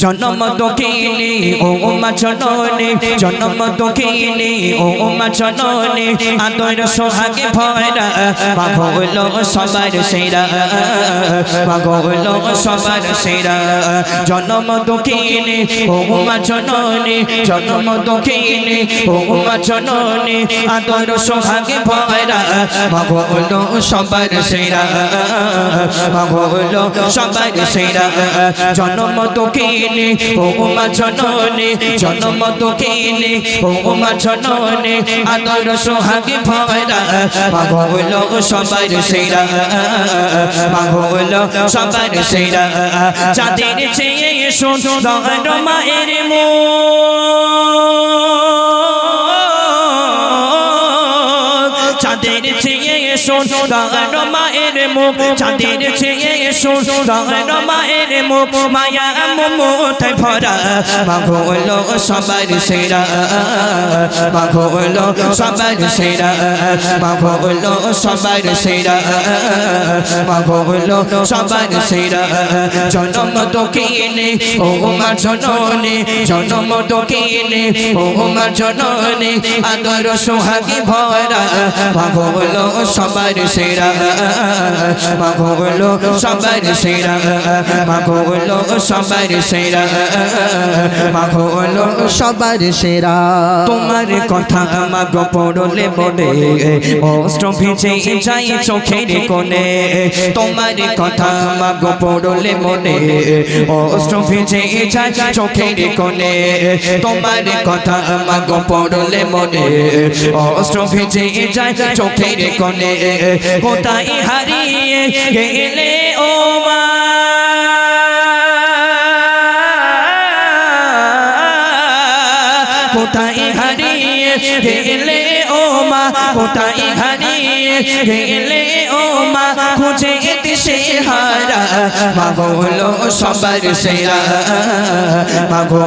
জনম দক্ষিণী ও মা জননী, জনম দক্ষিণী ও মা জননী, আদর সোহাগে ভয়রা মাগো হলো সবার সেরা মাগো হলো সবার সেরা। জনম দক্ষিণী ও মা জননী, জনম দক্ষিণী ও মা জননী, আদর সোহাগে ভয়রা মাগো হলো সবার সেরা মাগো হলো সবার সেরা। জনম দক্ষিণী ও মা জননী, জনম দক্ষিণী ও মা জননী, আদর সোহাগে ভয়রা মাগো হলো সবার সেরা মাগো হলো সবার সেরা, চাঁদের চেয়ে সুন্দর মায়ের মো চাঁদের চেয়ে সুন্দর মায়ের মুখ, চাঁদের চেয়ে সুন্দর মায়ের মুখ মায়া মমতায় ভরা মাঘো হলো সবার সেরা মাঘো হলো ও মা জননী জনম মা সবার সেরা মাঘো হলো সবার সেরা মাঘো হলো সবার সেরা তোমার কথা মাগো পড়লে বলে অস্ত্র ভিজে যাই চোখের কোণে তোমার কথা মাগো পড়লে মনে অস্ত্র ভিজে যাই চোখের কোণে তোমার কথা মাগো পড়লে মনে অস্ত্র ভিজে যাই চোখের কোণে কোথায় হারিয়ে গেলে ও কোথায় হারিয়ে গেলে ও মা কোথায় হারিয়ে গেলে ও মা খুঁজে দিশে হারা। মাগো হলো সবার সেরা।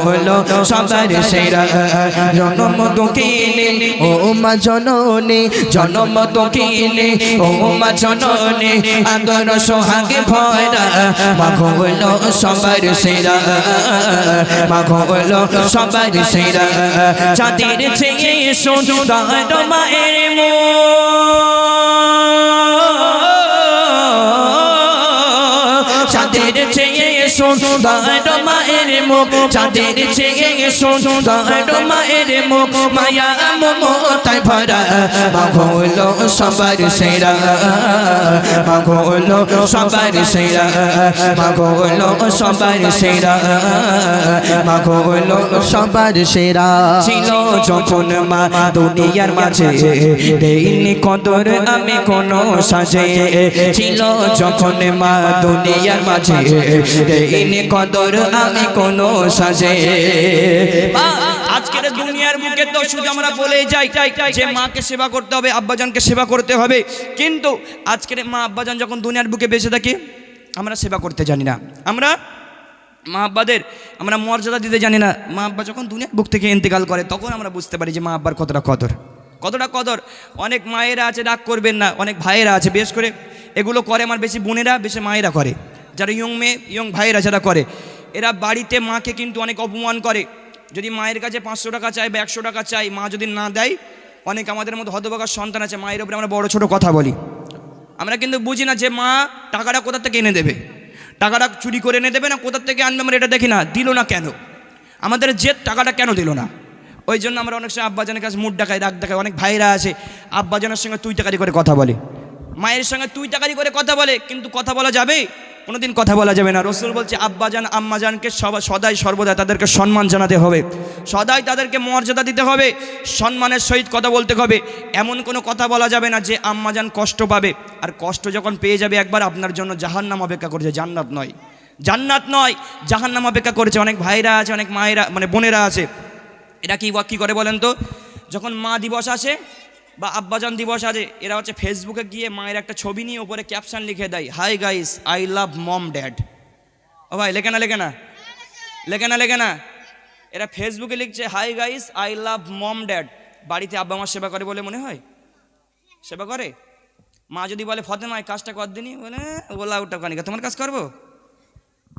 হলো সবার সেরা। জনম দক্ষিণে, ও মা জননী, জনম দক্ষিণে, ও মা জননী, আদর সোহাগে ভয়রা মাঘো হলো সবার সেরা। মাঘো হলো সবার সেরা। চাঁদের চেয়ে সুন্দর মায়ের মো মায়ের মুখ, চাঁদের চেয়ে সুন্দর মায়ের মুখ, মায়া মমতায় ভরা। মাঘো হলো সবার সেরা মাঘো হলো সবার সেরা মাঘো হলো সবার সেরা মাঘো হলো সবার সেরা। ছিল যখন মা দুনিয়ার মাঝে দেইনি কদর আমি কোন সাজে। ছিল যখন মা দুনিয়ার মাঝে দেইনি কদর আমি কোন সাজে। আজকের দুনিয়ার বুকে তো শুধু আমরা বলে যাই যে মাকে সেবা করতে হবে, আব্বাজানকে সেবা করতে হবে। কিন্তু আজকের মা আব্বাজান যখন দুনিয়ার বুকে বেঁচে থাকি, আমরা সেবা করতে জানি না। আমরা মা আব্বাদের আমরা মর্যাদা দিতে জানি না। মা আব্বা যখন দুনিয়ার বুক থেকে ইন্তেকাল করে, তখন আমরা বুঝতে পারি যে মা আব্বার কতটা কদর। কতটা কদর? অনেক মায়েরা আছে, রাগ করবেন না। অনেক ভাইয়েরা আছে বেশ করে এগুলো করে আমার বেশি বোনেরা, বেশি মায়েরা করে। যারা ইয়ং মেয়ে, ইয়ং ভাইয়েরা যারা করে এরা বাড়িতে মাকে কিন্তু অনেক অপমান করে। যদি মায়ের কাছে পাঁচশো টাকা চাই বা একশো টাকা চাই মা যদি না দেয়, অনেক আমাদের মধ্যে হতবাগার সন্তান আছে, মায়ের উপরে আমরা বড় ছোট কথা বলি। আমরা কিন্তু বুঝি না যে মা টাকাটা কোথা থেকে এনে দেবে? টাকাটা চুরি করে এনে দেবে না কোথা থেকে আনবে আমরা এটা দেখি না? দিল না কেন? আমাদের যে টাকাটা কেন দিল না? ওই জন্য আমরা অনেক সময় আব্বাজানের কাছে মুড দেখাই, রাগ দেখাই, অনেক ভাইরা আছে, আব্বাজানের সঙ্গে তুই টাকারি করে কথা বলে। মায়ের সঙ্গে তুই টাকারি করে কথা বলে, কিন্তু কথা বলা যাবে? কোনোদিন কথা বলা যাবে না। রসুল বলছে, আব্বাজান, আম্মাজানকে সদাই সর্বদা তাদেরকে সম্মান জানাতে হবে। সদাই তাদেরকে মর্যাদা দিতে হবে, সম্মানের সহিত কথা বলতে হবে। এমন কোনো কথা বলা যাবে না যে আম্মাজান কষ্ট পাবে। আর কষ্ট যখন পেয়ে যাবে একবার, আপনার জন্য জাহান্নাম অপেক্ষা করছে। জান্নাত নয়। জান্নাত নয়, জাহান্নাম অপেক্ষা করেছে। অনেক ভাইরা আছে, অনেক মায়েরা মানে বোনেরা আছে। এরা কি কী করে বলেন তো? যখন মা দিবস আসে বা আব্বাজান দিবস আছে, এরা হচ্ছে ফেসবুকে গিয়ে মায়ের একটা ছবি নিয়ে ওপরে ক্যাপশন লিখে দেয় hi guys I love mom dad ও ভাই, লেখে না লেখে না? লেখে না লেখে না? এরা ফেসবুকে লিখছে hi guys I love mom dad বাড়িতে আব্বা আমার সেবা করে বলে মনে হয়? সেবা করে? মা যদি বলে, ফতেমা, এই কাজটা কর দিনই বলে বলা ওটা কানিকা তোমার কাজ করব?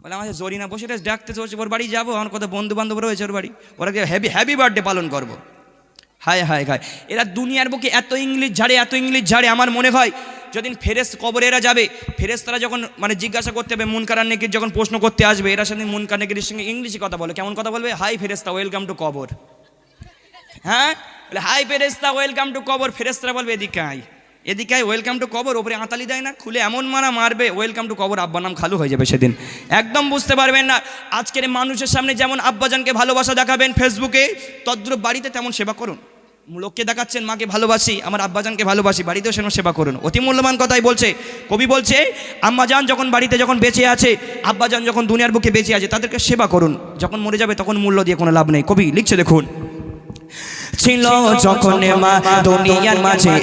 বলে আমাদের জরিনা বসে ডাকতে চলছে ওর বাড়ি যাব, আমার কত বন্ধু বান্ধব রয়েছে ওর বাড়ি, ওরা হ্যাপি হ্যাপি বার্থডে পালন করব? হায় হায় হায়। এরা দুনিয়ার বুকে এত ইংলিশ ঝাড়ে, এত ইংলিশ ঝাড়ে, আমার মনে হয় যেদিন ফেরেস কবরে এরা যাবে ফেরেস তারা যখন মানে জিজ্ঞাসা করতে হবে, মুনকার নেকির যখন প্রশ্ন করতে আসবে, এরা সেদিন মুনকার নেকির সঙ্গে ইংলিশে কথা বলে। কেমন কথা বলবে? হাই ফেরেস্তা ওয়েলকাম টু কবর। হ্যাঁ? বলে, হাই ফেরেস্তা ওয়েলকাম টু কবর। ফেরেস্তারা বলবে, এদিকে আয়। এদিকে আয়, ওয়েলকাম টু কবর। ওপরে আঁতালি দেয় না, খুলে এমন মারা মারবে, ওয়েলকাম টু কবর আব্বা নাম খালু হয়ে যাবে সেদিন। একদম বুঝতে পারবেন না, আজকের মানুষের সামনে যেমন আব্বাজানকে ভালোবাসা দেখাবেন ফেসবুকে তদ্রুপ বাড়িতে তেমন সেবা করুন। লোককে দেখাচ্ছেন মাকে ভালোবাসি আমার আব্বাজানকে ভালোবাসি বাড়িতেও সেরকম সেবা করুন। অতি মূল্যবান কথাই বলছে কবি বলছে আম্মাজান যখন বাড়িতে যখন বেঁচে আছে আব্বাজান যখন দুনিয়ার বুকে বেঁচে আছে তাদেরকে সেবা করুন। যখন মরে যাবে তখন মূল্য দিয়ে কোনো লাভ নেই। কবি লিখছে দেখুন ছিল যখন মা দুনিয়ার মাঝে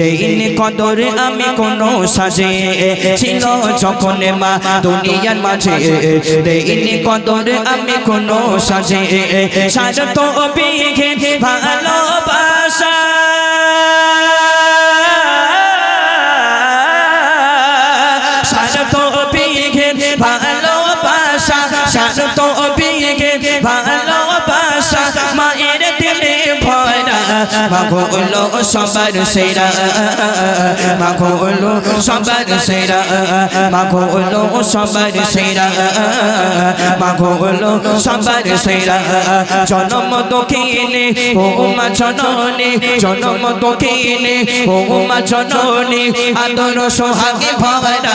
দেইনি কদর আমি কোন সাজে ছিল যখন মা দুনিয়ার মাঝে দেইনি কদর আমি কোন সাজে সাজ তো বিঘে ভালোবাসা। মাগো হলো সবার সেরা মাগো হলো সবার সেরা মাগো হলো সবার সেরা মাগো হলো সবার সেরা। জনম দক্ষিণে ও মা জননী, জনম দক্ষিণে ও মা জননী, আদর সোহাগে ভরা।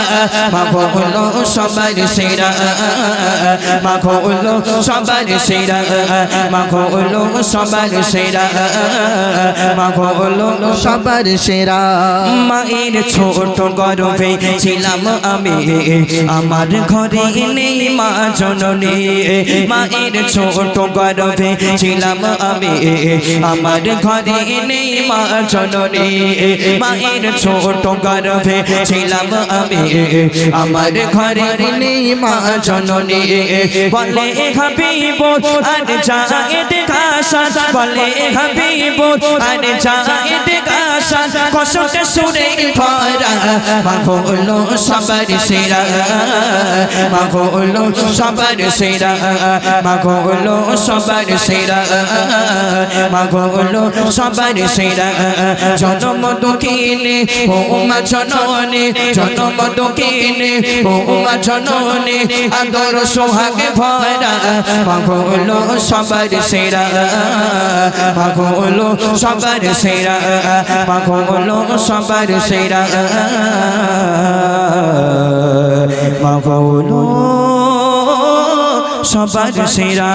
মাগো হলো সবার সেরা মাগো হলো সবার সেরা মাগো হলো সবার সেরা। মাগো হলো সবার সেরা। মায়ের ছোট গর্ভে ছিলাম আমি। আমার ঘরে নেই মা জননী। মায়ের ছোট গর্ভে ছিলাম আমি। আমার ঘরে নেই মা জননী। মায়ের ছোট গর্ভে ছিলাম আমি। আমার ঘরে নেই মা জননী। বলে হাবিব, আর জায়েদ কাশা বলে হাবিব আর জায়েদ কাশা কষ্ট সুরে ভরা। মাগো হলো সবার সেরা। মাগো হলো সবার সেরা। মাগো হলো সবার সেরা। মাগো হলো সবার সেরা। জনম দক্ষিণে ও মা জননী। জনম দক্ষিণে ও মা জননী। আদর সোহাগে ভরা। মাগো সবার সেরা। মাগো সবার সেরা। হলো সবার সেরা। মাগো হলো সবার সেরা।